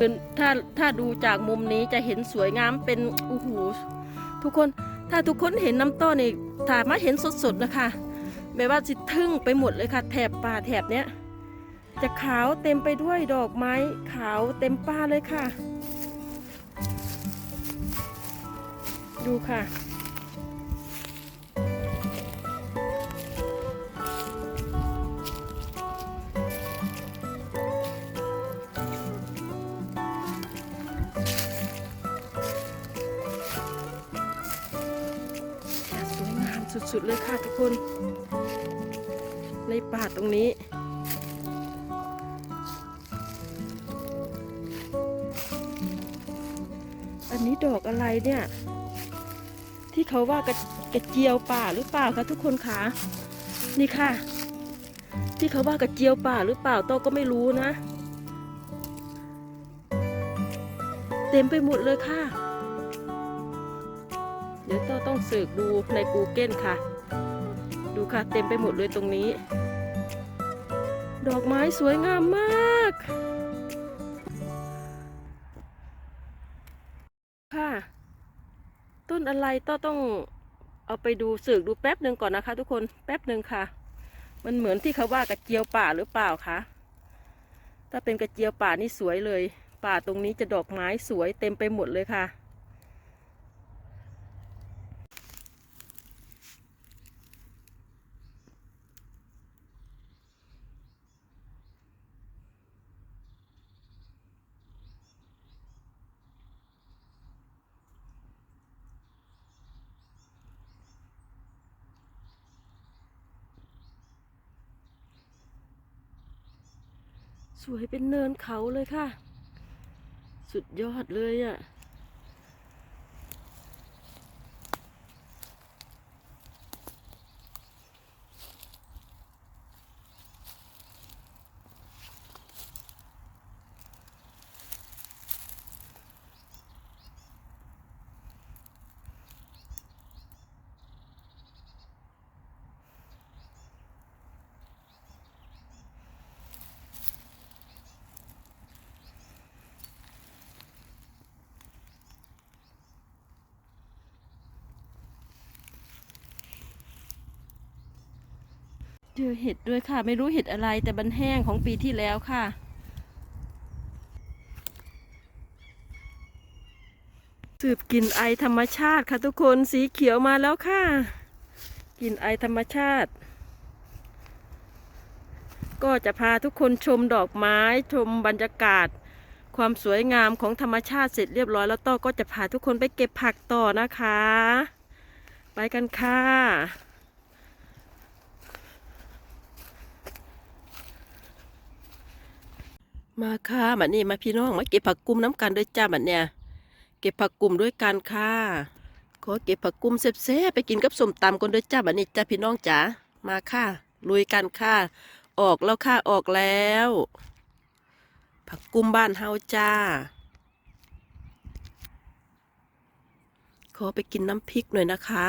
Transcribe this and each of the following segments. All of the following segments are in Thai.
เป็นถ้าถ้าดูจากมุมนี้จะเห็นสวยงามเป็นโอ้โหทุกคนถ้าทุกคนเห็นน้ำต้นนี่ถามาเห็นสดๆนะคะแบบว่าสิทึ่งไปหมดเลยค่ะ แถบป่าแถบเนี้ยจะขาวเต็มไปด้วยดอกไม้ขาวเต็มป่าเลยค่ะ ดูค่ะ สุดเลยค่ะทุกคน ในป่าตรงนี้ อันนี้ดอกอะไรเนี่ย ที่เขาว่ากระกระเจียวป่าหรือเปล่าคะทุกคนคะนี่ค่ะ ที่เขาว่ากระเจียวป่าหรือเปล่าโตก็ไม่รู้นะ เต็มไปหมดเลยค่ะ ดี๋ยวต้อต้องสืบดูใน Google ค่ะ ดูค่ะเต็มไปหมดเลยตรงนี้ ดอกไม้สวยงามมาก ค่ะ ต้นอะไรต้อต้องเอาไปดูสืบดูแป๊บหนึ่งก่อนนะคะ ทุกคนแป๊บหนึ่งค่ะ มันเหมือนที่เขาว่ากระเจียวป่าหรือเปล่าคะถ้าเป็นกระเจียวป่านี่สวยเลย ป่าตรงนี้จะดอกไม้สวยเต็มไปหมดเลยค่ะ สวยเป็นเนินเขาเลยค่ะ สุดยอดเลยอะ่ะ เจอเห็ดด้วยค่ะ ไม่รู้เห็ดอะไรแต่มันแห้งของปีที่แล้วค่ะ สืบกลิ่นไอธรรมชาติค่ะทุกคนสีเขียวมาแล้วค่ะกลิ่นไอธรรมชาติ ก็จะพาทุกคนชมดอกไม้ชมบรรยากาศ ความสวยงามของธรรมชาติเสร็จเรียบร้อยแล้วต้อก็จะพาทุกคนไปเก็บผักต่อนะคะ ไปกันค่ะ มาค่ะบัดนี้มาพี่น้องมาเก็บผักกุ้มน้ำกันด้วยจ้าบัดเนี่ย เก็บผักกุ้มด้วยกันค่ะขอเก็บผักกุ้มเซ่ๆไปกินกับส้มตำกันด้วยจ้าบัดนี้จ้าพี่น้องจ๋ามาค่ะลุยกันค่ะ ออกแล้วค่ะออกแล้ว ผักกุ้มบ้านเฮาจ้า ขอไปกินน้ำพริกหน่อยนะคะ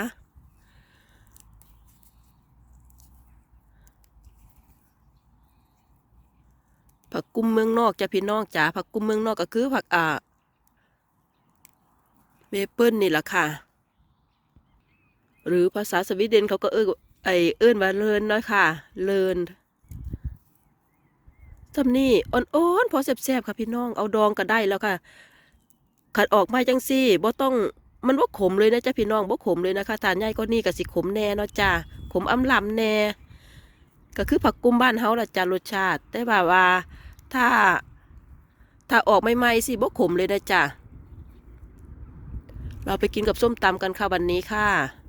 ผักกุ้มเมืองนอกจ้ะพี่น้องจ๋าผักกุ้มเมืองนอกก็คือผักอ่าเมเปิลนี่แหละค่ะ หรือภาษาสวีเดนเขาก็เอ้อไอเอิ้นว่าเลินเนาะค่ะ เลินทำนี่อ่อนๆพอแซ่บๆค่ะพี่น้องเอาดองก็ได้แล้วค่ะ ขัดออกมาจังซี่บ่ต้องมันบ่ขมเลยนะจ๊ะพี่น้องบ่ขมเลยนะคะทานใหญ่ก็นี่ก็สิขมแน่เนาะจ้าขมอำลำแน่ ก็คือผักกุ้มบ้านเฮาละจ้ารสชาติ แต่แบบว่าถ้า ถ้าออกใหม่ๆสิบ่ขมเลยนะจ้ะเราไปกินกับส้มตำกันค่ะวันนี้ค่ะ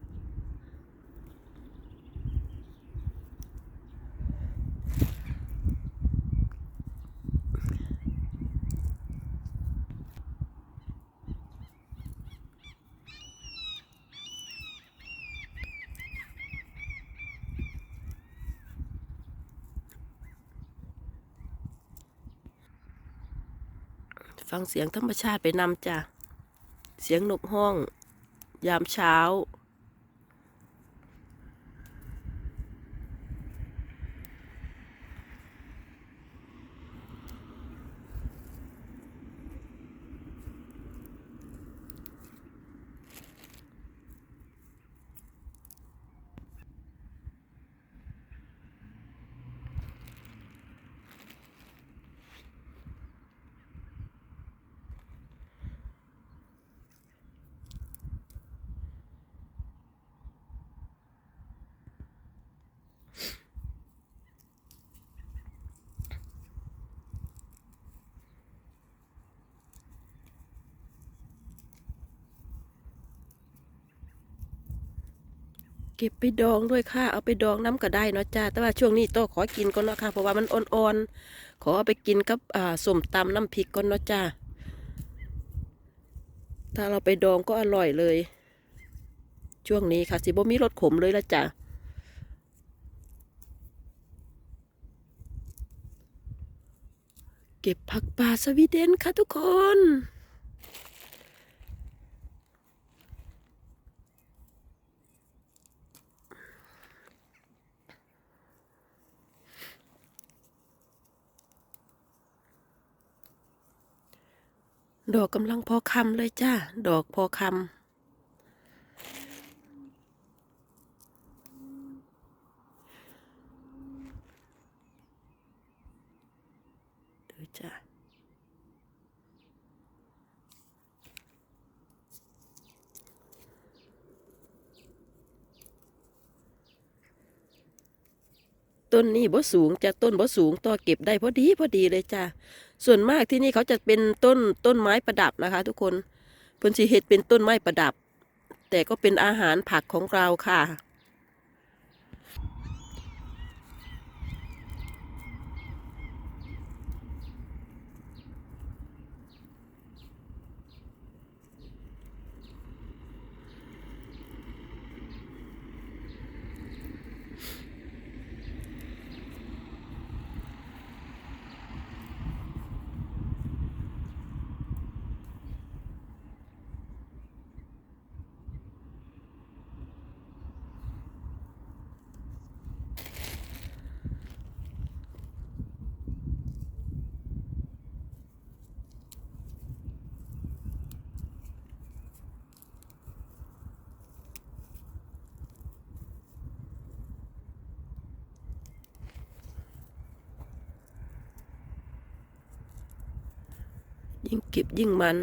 ฟังเสียงธรรมชาติไปนำจ้ะ เสียงนกห้อง ยามเช้า เก็บไปดองด้วยค่ะ เอาไปดองน้ำก็ได้เนาะจ้า แต่ว่าช่วงนี้โตขอกินก่อนเนาะค่ะ เพราะว่ามันอ่อนๆ ขอเอาไปกินกับอ่าส้มตำน้ำพริกก่อนเนาะจ้า ถ้าเราไปดองก็อร่อยเลย ช่วงนี้ค่ะสิบ่มีรสขมเลยละจ้ะเก็บผักป่าสวีเดนค่ะทุกคน ดอกกำลังพอคำเลยจ้า ดอกพอคำดูจ้า ต้นนี่บ่สูงจะต้นบ่สูงต่อเก็บได้พอดีพอดีเลยจ้าส่วนมากที่นี่เขาจะเป็นต้นต้นไม้ประดับนะคะ ทุกคนพิ่นสีเฮ็ดเป็นต้นไม้ประดับ แต่ก็เป็นอาหารผักของเราค่ะ ยิ่งเก็บยิ่งมัน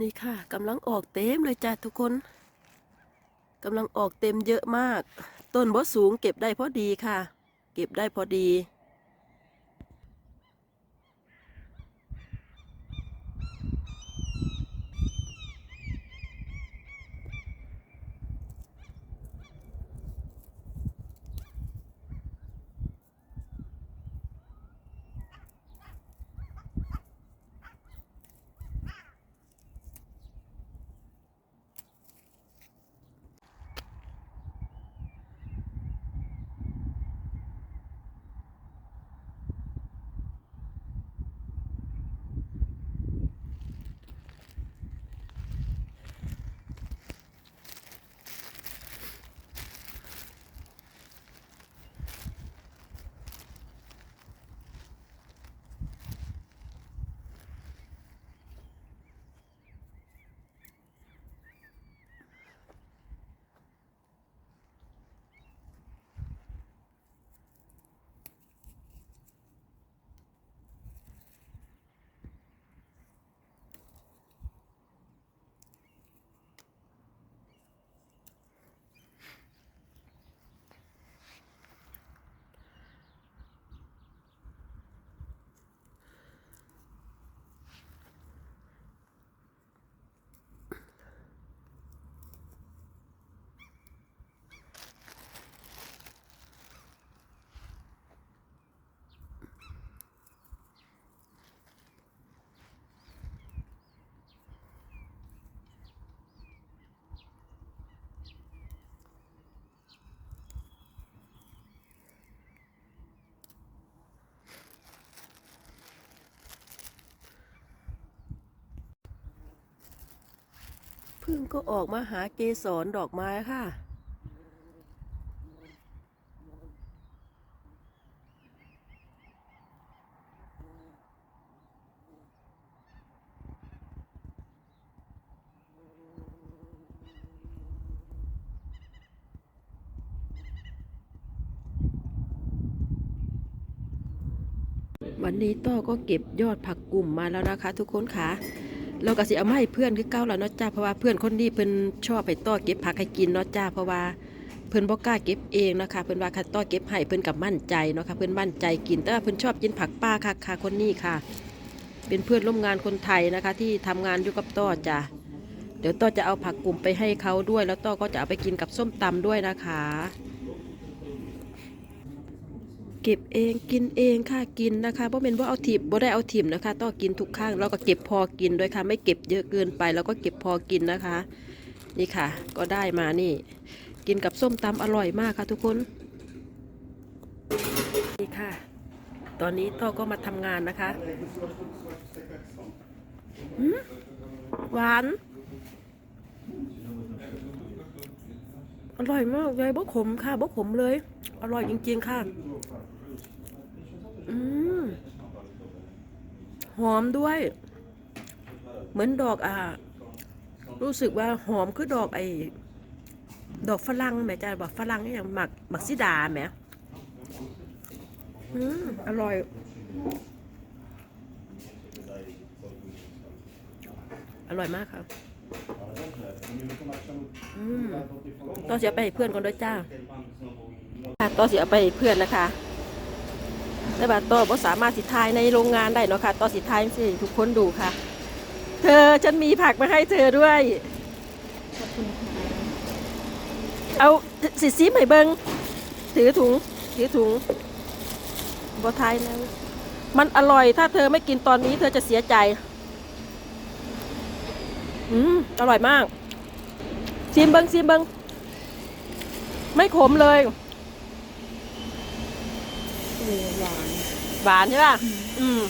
นี่ค่ะกำลังออกเต็มเลยจ้ะทุกคนกำลังออกเต็มเยอะมาก ต้นบ่สูงเก็บได้พอดีค่ะ เก็บได้พอดี ก็ออกมาหาเกสรดอกไม้ค่ะ วันนี้ต้อก็เก็บยอดผักกลุ่มมาแล้วนะคะทุกคนค่ะ เราก็สิเอามาให้เพื่อนคือเก้าแล้วเนาะจ้าเพราะว่าเพื่อนคนนี้เพิ่นชอบไปต้อเก็บผักให้กินเนาะจ้าเพราะว่าเพิ่นบ่กล้าเก็บเองนะคะเพิ่นว่าคันต้อเก็บให้เพิ่นกับมั่นใจเนาะค่ะเพิ่นมั่นใจกิน แต่ว่าเพิ่นชอบกินผักป้าค่ะค่ะคนนี้ค่ะ เป็นเพื่อนร่วมงานคนไทยนะคะ ที่ทำงานอยู่กับต้อจ้ะเดี๋ยวต้อจะเอาผักกลุ่มไปให้เขาด้วย แล้วต้อก็จะเอาไปกินกับส้มตำด้วยนะคะ เก็บเองกินเองค่ะกินนะคะเพราะเป็นว่าเอาถิบบ่ได้เอาถิ่มนะคะ ต้องกินทุกข้างแล้วก็เก็บพอกินด้วยค่ะ ไม่เก็บเยอะเกินไปแล้วก็เก็บพอกินนะคะ นี่ค่ะ ก็ได้มานี่ กินกับส้มตำอร่อยมากค่ะ ทุกคนนี่ค่ะ ตอนนี้ต้อก็มาทำงานนะคะหวานอร่อยมากเลยบ่ขมค่ะบ่ขมเลย อร่อยจริง ๆ ค่ะ อืมหอมด้วย เหมือนดอกอ่ารู้สึกว่าหอมคือดอกไอ้ดอกฝรั่งแม่จ้าบอกฝรั่งอย่างหมักหมักซิดาแมอืมอร่อย อร่อยมากครับอืมต่อเสียไปเพื่อนก่อนด้วยจ้าต่อเสียไปเพื่อนนะคะ แต่ว่าต่อบ่สามารถสิทายในโรงงานได้เนาะค่ะต่อสิทายสิทุกคนดูค่ะ เธอฉันมีผักมาให้เธอด้วย เอาสิซิมให้เบิงถือถุง ถือถุงบ่ทายแล้วมันอร่อยถ้าเธอไม่กินตอนนี้เธอจะเสียใจ อืมอร่อยมากซิมเบิงซิมเบิงไม่ขมเลย หวาน หวานใช่ป่ะ อืม